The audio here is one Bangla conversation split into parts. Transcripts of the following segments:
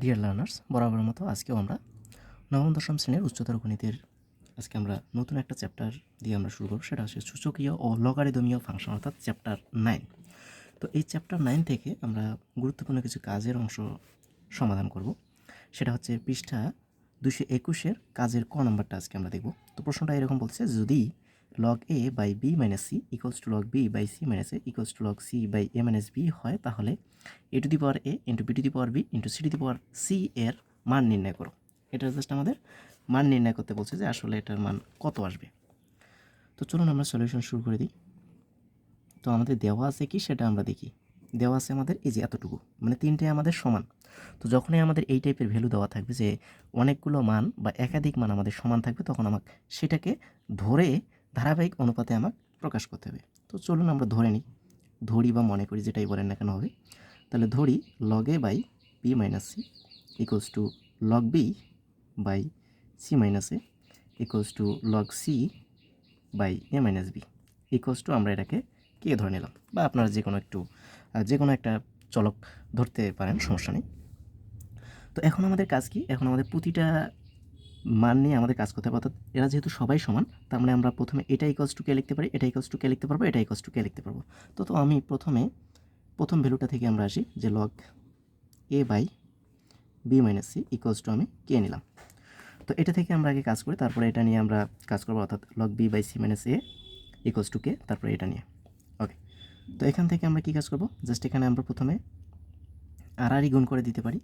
ডিয়ার লার্নার্স বরাবরের মতো আজকেও আমরা নবম, দশম শ্রেণির উচ্চতর গণিতের আজকে আমরা নতুন একটা চ্যাপ্টার দিয়ে আমরা শুরু করব। সেটা হচ্ছে সূচকীয় ও লগারিদমীয় ফাংশন অর্থাৎ চ্যাপ্টার নাইন তো এই চ্যাপ্টার নাইন থেকে আমরা গুরুত্বপূর্ণ কিছু কাজের অংশ সমাধান করব। সেটা হচ্ছে পৃষ্ঠা দুশো একুশের কাজের ক নাম্বারটা আজকে আমরা দেখব। তো প্রশ্নটা এরকম বলছে, যদি log a by b minus c equals to log b by c minus a equals to log c by a minus b হয়, তাহলে a to the power a into b to the power b into c to the power c এর মান নির্ণয় করো। এটা জাস্ট আমাদের মান নির্ণয় করতে বলছে যে আসলে এটার মান কত আসবে। তো চলুন আমরা সলিউশন শুরু করে দিই। তো আমাদের দেওয়া আছে কি সেটা আমরা দেখি। দেওয়া আছে আমাদের এই যে এতটুকু মানে তিনটে আমাদের সমান। তো যখনই আমাদের এই টাইপের ভ্যালু দেওয়া থাকবে যে অনেকগুলো মান বা একাধিক মান আমাদের সমান থাকবে, তখন আমাকে সেটাকে ধরে ধারাবাহিক অনুপাতে আমাকে প্রকাশ করতে হবে। তো চলুন আমরা ধরে নিই। ধরি বা মনে করি যেটাই বলেন না কেন হবে। তাহলে ধরি log a by p minus c equals to log b by c minus a equals to log c by a minus b equals to আমরা এটাকে কে ধরে নিলাম। বা আপনারা যে কোনো একটু যে কোনো একটা চলক ধরতে পারেন, সমস্যা নেই। তো এখন আমাদের কাজ কি? এখন আমাদের প্রতিটা মান নিয়ে আমাদের কাজ করতে হবে। অর্থাৎ এরা যেহেতু সবাই সমান, তার মানে আমরা প্রথমে এটা ইকলস টু কে লিখতে পারি, এটা ইকলস টু কে লিখতে পারব, এটা ইকলস টু কে লিখতে পারব। তো তো আমি প্রথমে, প্রথম ভ্যালুটা থেকে আমরা আসি যে log a by b minus c equals to আমি কে নিলাম। তো এটা থেকে আমরা আগে কাজ করি, তারপরে এটা নিয়ে আমরা কাজ করব, অর্থাৎ log b by c minus a equals to k তারপরে এটা নিয়ে। ওকে তো এখান থেকে আমরা কী কাজ করব? জাস্ট এখানে আমরা প্রথমে আর আরই গুণ করে দিতে পারি।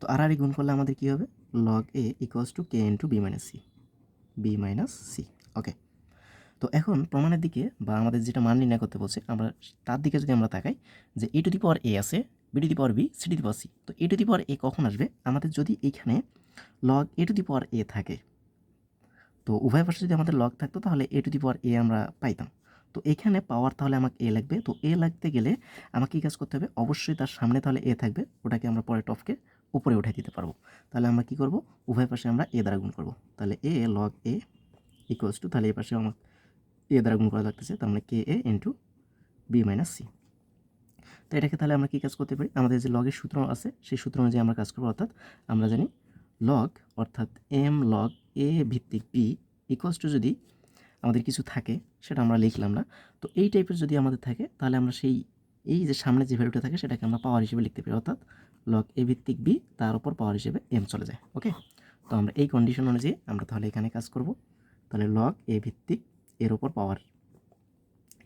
তো আর আরই গুণ করলে আমাদের কী হবে? Log a equals to k into b minus c b minus c okay তো এখন প্রমাণের দিকে বা আমাদের যেটা মান নির্ণয় করতে বলছে, আমরা তার দিকে যদি আমরা তাকাই, যে এ টু দি পাওয়ার এ আছে b to the power b c to the power c তো এ টু দি পাওয়ার এ কখন আসবে? আমাদের যদি এইখানে log A to the power এ থাকে, তো উভয় পাশে যদি আমাদের লগ থাকতো, তাহলে এ টু দি পাওয়ার এ আমরা পাইতাম। তো এখানে পাওয়ার তাহলে আমাকে এ লাগবে। তো এ লাগতে গেলে আমাকে কী কাজ করতে হবে? অবশ্যই তার সামনে তাহলে এ থাকবে। ওটাকে আমরা পরে টপকে উপরে উঠাই দিতে পারব। তাহলে আমরা কি করব? উভয় পাশে আমরা এ দ্বারা গুণ করব। তাহলে a log a equals to তাহলে এ পাশে আমার এ দ্বারা গুণ করা লাগতেছে, তার মানে k a into b minus c তো এটাকে তাহলে আমরা কী কাজ করতে পারি? আমাদের যে লগের সূত্র আছে, সেই সূত্র অনুযায়ী আমরা কাজ করব, অর্থাৎ আমরা জানি লগ অর্থাৎ এম লগ এ ভিত্তিক বি ইকুয়ালস টু যদি আমাদের কিছু থাকে, সেটা আমরা লিখলাম না। তো এই টাইপের যদি আমাদের থাকে, তাহলে আমরা সেই, এই যে সামনে যে ভ্যালুটা থাকে, সেটাকে আমরা পাওয়ার হিসেবে লিখতে পারি, অর্থাৎ লগ এ ভিত্তিক বি তার উপর পাওয়ার হিসেবে এম চলে যায় ওকে তো আমরা এই কন্ডিশন অনুযায়ী আমরা তাহলে এখানে কাজ করব। তাহলে লগ এ ভিত্তিক, এর উপর পাওয়ার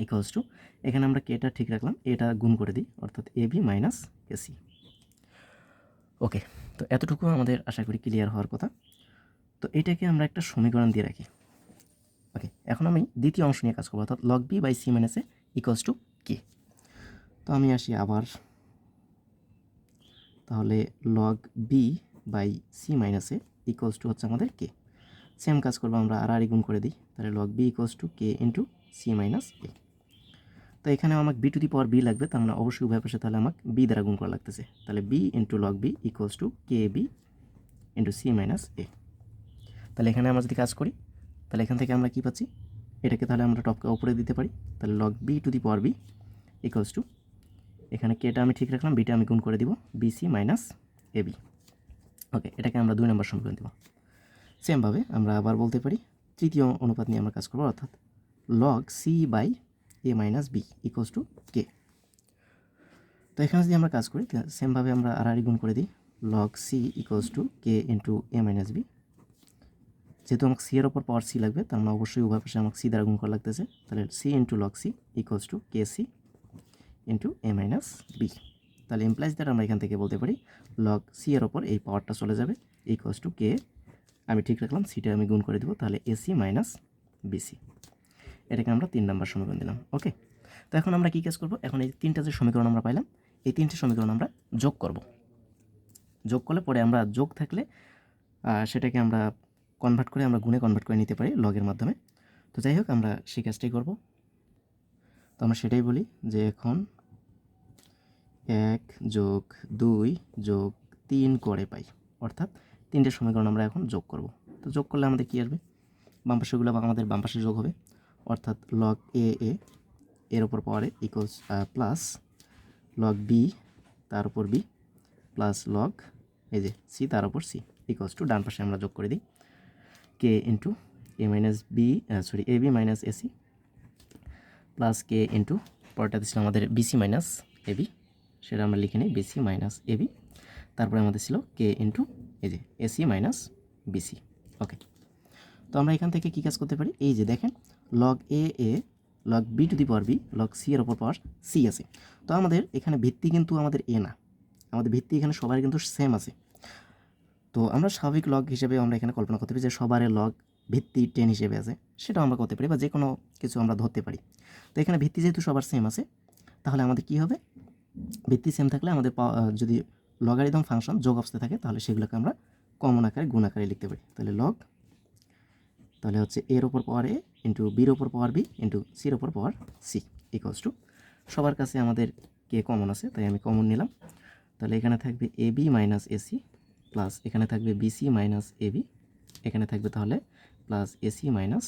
ইকুয়ালস টু এখানে আমরা কেটা ঠিক রাখলাম এটা গুণ করে দিই, অর্থাৎ a b minus a c okay তো এতটুকু আমাদের আশা করি ক্লিয়ার হওয়ার কথা। তো এটাকে আমরা একটা সমীকরণ দিয়ে রাখি ওকে এখন আমি দ্বিতীয় অংশ নিয়ে কাজ করব, অর্থাৎ log b by c minus a to k তো আমি আসি আবার তাহলে log b by c minus a equals to হচ্ছে আমাদের কে সেম কাজ করব আমরা আর আর গুণ করে দিই, তাহলে log b equals to k into c minus a তো এখানে আমাকে b to the power b লাগবে, তার মানে অবশ্যই উভয় পাশে তাহলে আমাকে বি দ্বারা গুণ করা লাগতেছে। তাহলে b into log b equals to k b into c minus a তাহলে এখানে আমরা যদি কাজ করি, তাহলে এখান থেকে আমরা কী পাচ্ছি? এটাকে তাহলে আমরা টপকে উপরে দিতে পারি। তাহলে log b to the power b equals to এখানে কেটা আমি ঠিক রাখলাম বিটা আমি গুণ করে দিব b c minus a b. Okay, এটাকে আমরা দুই নম্বর সমীকরণ দেব। সেমভাবে আমরা আবার বলতে পারি, তৃতীয় অনুপাত নিয়ে আমরা কাজ করব, অর্থাৎ log c by a minus b equals to k তো এখানে যদি আমরা কাজ করি সেমভাবে আমরা আর আর গুণ করে দিই log c equals to k into a minus b যেহেতু আমাকে সি এর ওপর পাওয়ার সি লাগবে, তার মানে অবশ্যই উভয় পাশে আমাকে সি দ্বারা গুণ করা লাগতেছে, তাহলে c into log c equals to k c into a minus b তাহলে এমপ্লাইজ দ্বারা আমরা এখান থেকে বলতে পারি লগ সি এর ওপর এই পাওয়ারটা চলে যাবে ইকুয়ালস টু কে আমি ঠিক রাখলাম সিটা আমি গুণ করে দেবো, তাহলে এসি মাইনাস বিসি এটাকে আমরা তিন নম্বর সমীকরণ দিলাম ওকে তো এখন আমরা কী কাজ করব? এখন এই তিনটা যে সমীকরণ আমরা পাইলাম, এই তিনটে সমীকরণ আমরা যোগ করব। যোগ করলে পরে আমরা যোগ থাকলে সেটাকে আমরা কনভার্ট করে আমরা গুণে কনভার্ট করে নিতে পারি লগের মাধ্যমে। তো যাই হোক, আমরা সেই কাজটাই করব। তো আমরা সেটাই বলি যে এখন এক যোগ দুই যোগ তিন করে পাই। অর্থাৎ তিনটে সমীকরণ আমরা এখন যোগ করব। তো যোগ করলে আমাদের কী আসবে? বাম পাশেগুলো আমাদের বাম পাশে যোগ হবে। অর্থাৎ লগ এ এ এর ওপর পাওয়ারে ইকুয়ালস প্লাস লগ বি তার উপর বি প্লাস লগ এই যে সি তার উপর সি ইকুয়ালস টু ডান পাশে আমরা যোগ করে দিই। K into a minus b sorry a b minus a c plus k into পরটা ছিল আমাদের বিসি মাইনাস এবি সেটা আমরা লিখে নিই বিসি মাইনাস এবি তারপরে আমাদের ছিল কে ইন্টু এই যে এসি মাইনাস বিসি ওকে তো আমরা এখান থেকে কী কাজ করতে পারি? এই যে দেখেন log a a log b to the power b log c এর ওপর পাওয়ার সি আছে। তো আমাদের এখানে ভিত্তি কিন্তু আমাদের এ না। আমাদের ভিত্তি এখানে সবার কিন্তু সেম আছে। তো আমরা স্বাভাবিক লগ হিসেবে আমরা এখানে কল্পনা করতে পারি যে সবারের লগ ভিত্তি টেন হিসেবে আছে। সেটাও আমরা করতে পারি বা যে কোনো কিছু আমরা ধরতে পারি। তো এখানে ভিত্তি যেহেতু সবার সেম আছে, তাহলে আমাদের কি হবে? ভিত্তি সেম থাকলে আমাদের যদি লগারিদম ফাংশন যোগ অবস্থায় থাকে, তাহলে সেগুলোকে আমরা কমন আকারে, গুণ আকারে লিখতে পারি। তাহলে লগ তাহলে হচ্ছে এর ওপর পাওয়ার এ ইন্টু বির ওপর পাওয়ার বি ইন্টু সির ওপর পাওয়ার সি ইকুয়ালস টু সবার কাছে আমাদের কে কমন আছে, তাই আমি কমন নিলাম। তাহলে এখানে থাকবে a b minus a c plus এখানে থাকবে b c minus a b এখানে থাকবে তাহলে plus a c minus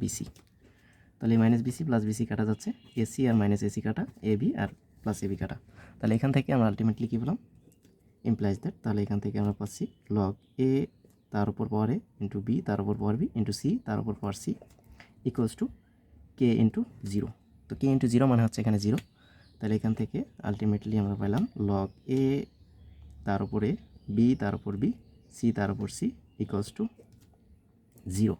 b c তাহলে minus b c plus b c কাটা যাচ্ছে। এসি আর মাইনাস এসি কাটা এ এবি আর প্লাস এবি কাটা তাহলে এখান থেকে আমরা আলটিমেটলি কী পেলাম? ইমপ্লাইজ দ্যাট তাহলে এখান থেকে আমরা পাচ্ছি লগ এ তার উপর পাওয়ার এ ইন্টু বি তার উপর পাওয়ার বি ইন্টু সি তার উপর power c equals to k into zero তো কে ইন্টু জিরো মানে হচ্ছে এখানে জিরো তাহলে এখান থেকে আলটিমেটলি আমরা পেলাম লগ এ তার উপরে বি তার উপর বি সি তার উপর সি ইকুয়ালস টু জিরো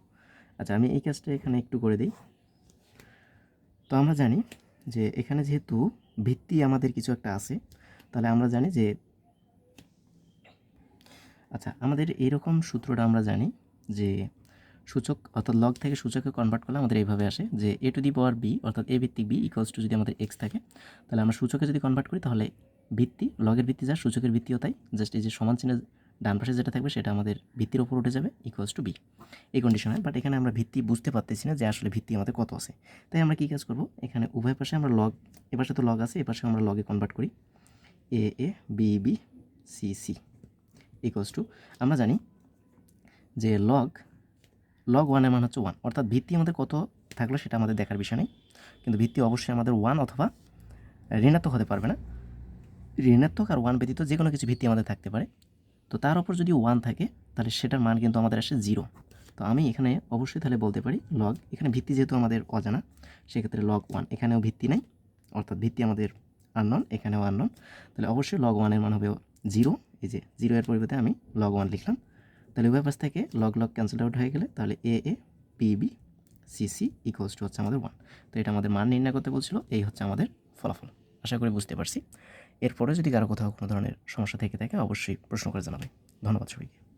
আচ্ছা আমি এই কাজটা এখানে একটু করে দিই। তো আমরা জানি যে এখানে যেহেতু ভিত্তি আমাদের কিছু একটা আছে। তাহলে আমরা জানি যে আচ্ছা আমাদের এইরকম সূত্রটা আমরা জানি যে সূচক অর্থাৎ লগ থেকে সূচকে কনভার্ট করলে আমাদের এইভাবে আসে যে এ টু দি পাওয়ার বি অর্থাৎ এ ভিত্তিক বি ইকুয়ালস টু যদি আমাদের এক্স থাকে, তাহলে আমরা সূচকে যদি কনভার্ট করি তাহলে ভিত্তি লগের ভিত্তি যা, সূচকের ভিত্তিও তাই। জাস্ট এই যে সমান চিহ্নের ডান পাশে যেটা থাকবে সেটা আমাদের ভিত্তির ওপর উঠে যাবে ইকুয়ালস টু বি এই কন্ডিশনে বাট এখানে আমরা ভিত্তি বুঝতে পারতেছি না যে আসলে ভিত্তি আমাদের কত আছে। তাই আমরা কী কাজ করব? এখানে উভয় পাশে আমরা লগ এ পাশে তো লগ আছে, এ পাশে আমরা লগে কনভার্ট করি। A a b b c c equals to আমরা জানি যে লগ লগ ওয়ানের মান হচ্ছে ওয়ান অর্থাৎ ভিত্তি আমাদের কত থাকল সেটা আমাদের দেখার বিষয় নেই। কিন্তু ভিত্তি অবশ্যই আমাদের ওয়ান অথবা ঋণাত্মক হতে পারবে না। ঋণাত্মক আর ওয়ান ব্যতীত যে কোনো কিছু ভিত্তি আমাদের থাকতে পারে। তো তার উপর যদি ওয়ান থাকে, তাহলে সেটার মান কিন্তু আমাদের আসে জিরো তো আমি এখানে অবশ্যই তাহলে বলতে পারি লগ এখানে ভিত্তি যেহেতু আমাদের অজানা, সেক্ষেত্রে লগ ওয়ান এখানেও ভিত্তি নাই, অর্থাৎ ভিত্তি আমাদের আননন এখানেও আননন তাহলে অবশ্যই লগ ওয়ানের মান হবে জিরো এই যে জিরো এর পরিবর্তে আমি লগ ওয়ান লিখলাম। তাহলে উভয় পাশ থেকে লগ লগ ক্যান্সেল আউট হয়ে গেলে তাহলে a a p b c c equals to হচ্ছে আমাদের ওয়ান তো এটা আমাদের মান নির্ণয় করতে বলছিল, এই হচ্ছে আমাদের ফলাফল। আশা করি বুঝতে পারছি। এরপরে যদি কারও কোথাও কোনো ধরনের সমস্যা থেকে থাকে, অবশ্যই প্রশ্ন করে জানাবে। ধন্যবাদ সবাইকে।